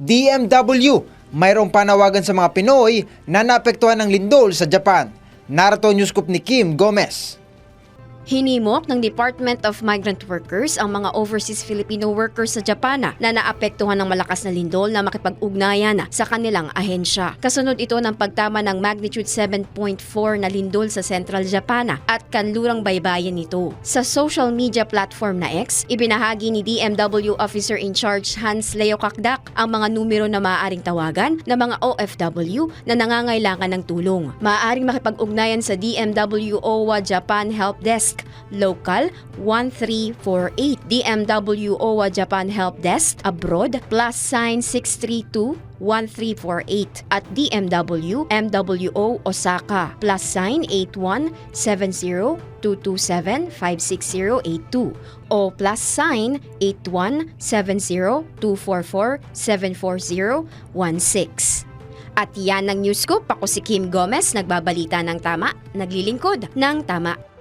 DMW, mayroong panawagan sa mga Pinoy na naapektuhan ng lindol sa Japan. Narito news scoop ni Kim Gomez. Hinimok ng Department of Migrant Workers ang mga overseas Filipino workers sa Japan na naapektuhan ng malakas na lindol na makipag-ugnayan sa kanilang ahensya. Kasunod ito ng pagtama ng magnitude 7.4 na lindol sa Central Japan at kanlurang baybayin nito. Sa social media platform na X, ibinahagi ni DMW Officer in Charge Hans Leo Kakdak ang mga numero na maaaring tawagan ng mga OFW na nangangailangan ng tulong. Maaaring makipag-ugnayan sa DMW OWA Japan Help Desk Local 1348 DMW OWA Japan Help Desk Abroad plus sign 632 1348 at DMW MWO Osaka plus sign 8170-227-56082 o plus sign 8170-244-74016. At yan ang news scoop. Ako si Kim Gomez, nagbabalita ng tama, naglilingkod ng tama.